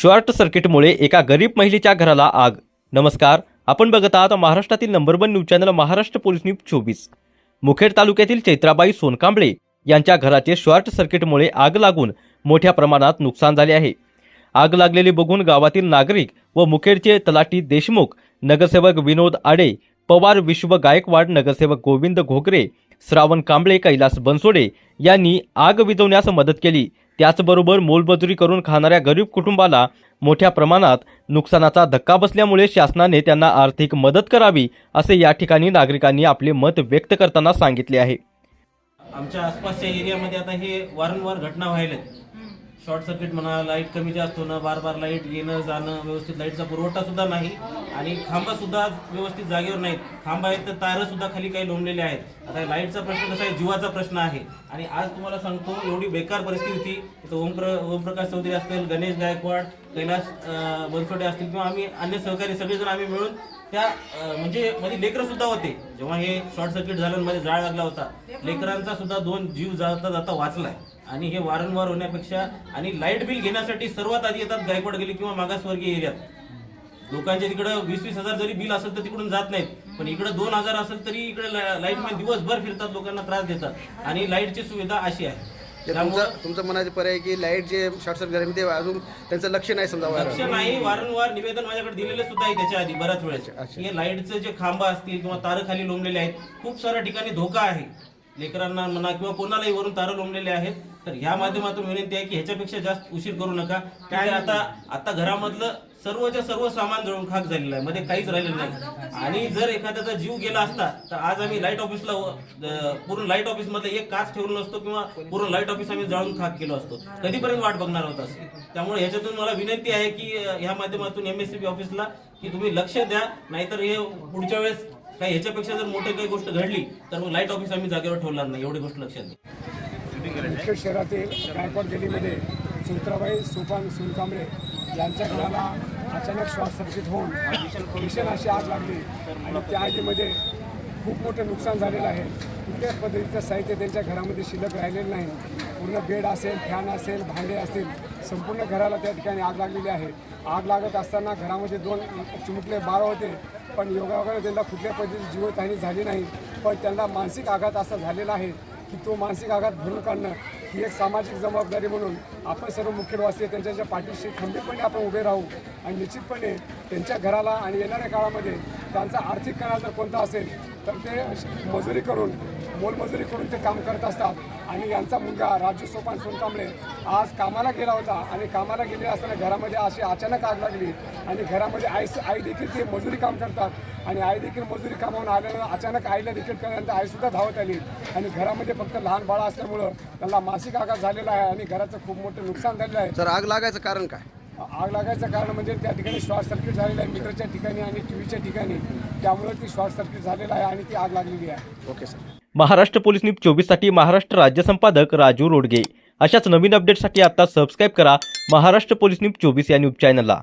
Short सर्किटमुळे एका गरीब महिलेच्या घराला आग. नमस्कार आपण बघत आहात महाराष्ट्रातील number one news channel Maharashtra police news चोवीस. मुखेड तालुक्यातील चैत्राबाई सोनकांबळे यांच्या घराचे शॉर्ट सर्किटमुळे आग लागून मोठ्या प्रमाणात नुकसान झाले आहे. आग लागलेली बघून गावातील नागरिक व मुखेडचे तलाठी देशमुख नगरसेवक विनोद आडे पवार विश्व गायकवाड नगरसेवक गोविंद घोगरे श्रावण कांबळे कैलास बनसोडे यांनी आग विझवण्यास मदत केली. त्याचबरोबर मोलमजुरी करून खाणाऱ्या गरीब कुटुंबाला मोठ्या प्रमाणात नुकसानाचा धक्का बसल्यामुळे शासनाने त्यांना आर्थिक मदत करावी असे या ठिकाणी नागरिकांनी आपले मत व्यक्त करताना सांगितले आहे. आमच्या आसपासच्या एरियामध्ये आता हे वारंवार घटना व्हायल्यात शॉर्ट सर्किट म्हणा लाइट कमी जास्त होणं बार बार लाइट येणं जाणं व्यवस्थित लाईटचा पुरवठा सुद्धा नाही आणि खांबासुद्धा व्यवस्थित जागेवर नाहीत. खांब आहेत तर तारंसुद्धा खाली काही लोंबलेले आहेत. आता लाईटचा प्रश्न कसा आहे? जीवाचा प्रश्न आहे. आणि आज तुम्हाला सांगतो एवढी बेकार परिस्थिती होती. तर ओमप्र ओमप्रकाश चौधरी असतील गणेश गायकवाड कैलास अं, बनसोडे असतील किंवा आम्ही अन्य सहकारी सगळेजण आम्ही मिळून त्या म्हणजे मध्ये लेकरं सुद्धा होते. जेव्हा हे शॉर्ट सर्किट झालं मध्ये जाळ लागला होता लेकरांचा सुद्धा दोन जीव जाता जाता वाचलाय. आणि हे वारंवार होण्यापेक्षा आणि लाइट बिल घेण्यासाठी सर्वात आधी येतात गायकवाड गेली किंवा मागासवर्गीय एरियात. लोकांच्या तिकडं वीस वीस हजार जरी बिल असेल तर तिकडून जात नाहीत. पण इकडे दोन हजार असेल तरी इकडे लाइट दिवसभर फिरतात लोकांना त्रास देतात. आणि लाईटची सुविधा अशी आहे. तुमचं तुमचं म्हणायचं पर्याय की लाइट जे शॉर्ट सर्किट झाले ते अजून त्यांचं लक्ष नाही समजा लक्ष वायर नाही वारंवार निवेदन माझ्याकडे दिलेले सुद्धा आहे त्याच्या आधी बऱ्याच वेळेस. अच्छा. हे लाईटचे जे खांब असतील किंवा तारं खाली लोंबलेले आहेत खूप साऱ्या ठिकाणी धोका आहे. लेकरांना म्हणा किंवा कोणालाही वरून तारं लोंबलेले आहेत तर ह्या माध्यमातून विनंती आहे की ह्याच्यापेक्षा जास्त उशीर करू नका. काय आता आता घरामधलं सर्वच्या सर्व सामान जळून खाक झालेलं आहे. मध्ये काहीच राहिलेलं नाही. आणि जर एखाद्याचा जीव गेला असता तर आज आम्ही लाइट ऑफिसला पूर्ण लाइट ऑफिसमध्ये एक काच ठेवलं नसतो किंवा पूर्ण लाइट ऑफिस आम्ही जाळून खाक केलो असतो. कधीपर्यंत वाट बघणार होता त्यामुळे ह्याच्यातून मला विनंती आहे की ह्या माध्यमातून एमएससीबी ऑफिसला की तुम्ही लक्ष द्या. नाहीतर हे पुढच्या वेळेस काही ह्याच्यापेक्षा जर मोठी काही गोष्ट घडली तर मग लाइट ऑफिस आम्ही जागेवर ठेवणार नाही. एवढी गोष्ट लक्षात घ्या. मुखेड शहरातील गायकवाड गलीमध्ये सुत्राबाई सोपान सुनकांबळे यांच्या घराला अचानक शॉर्ट सर्किट होऊन भीषण अशी आग लागली. आणि त्या आगीमध्ये खूप मोठं नुकसान झालेलं आहे. कुठल्याच पद्धतीचं साहित्य त्यांच्या घरामध्ये शिल्लक राहिलेलं नाही. पूर्ण बेड असेल फॅन असेल भांडे असतील संपूर्ण घराला त्या ठिकाणी आग लागलेली आहे. आग लागत असताना घरामध्ये दोन चिमुकले बाळ होते. पण योगायोगाने त्यांना कुठल्या पद्धतीची जीवतहानी झाली नाही. पण त्यांना मानसिक आघात असा झालेला आहे. की तो मानसिक आघात भरून काढणं ही एक सामाजिक जबाबदारी म्हणून आपण सर्व मुख्यवासी त्यांच्या पाठीशी खंबीरपणे आपण उभे राहू आणि निश्चितपणे त्यांच्या घराला आणि येणाऱ्या काळामध्ये त्यांचा आर्थिक करार जर कोणता असेल तर ते मजुरी करून मोलमजुरी करून ते काम करत असतात. आणि यांचा मुलगा राजू सोपान सोनकांबळे आज कामाला गेला होता आणि कामाला गेले असताना घरामध्ये अशी अचानक आग लागली आणि घरामध्ये आई आई देखील ते मजुरी काम करतात. आणि आई देखील मजुरी कामावून आल्यानं अचानक आईला देखील कळल्यानंतर आईसुद्धा धावत आली आणि घरामध्ये फक्त लहान बाळा असल्यामुळं त्यांना मानसिक आघात झालेला आहे आणि घराचं खूप मोठं नुकसान झालेलं आहे. तर आग लागायचं कारण काय? आग लागायचं कारण म्हणजे त्या ठिकाणी शॉर्ट सर्किट झालेलं आहे मीटरच्या ठिकाणी आणि टी व्हीच्या ठिकाणी. त्यामुळे ती शॉर्ट सर्किट झालेलं आहे आणि ती आग लागलेली आहे. Okay sir. Maharashtra police news चोवीससाठी महाराष्ट्र राज्य संपादक राजू रोडगे. अशाच नवीन अपडेटसाठी आता सबस्क्राईब करा महाराष्ट्र पोलीस न्यूज चोवीस या न्यूज चॅनलला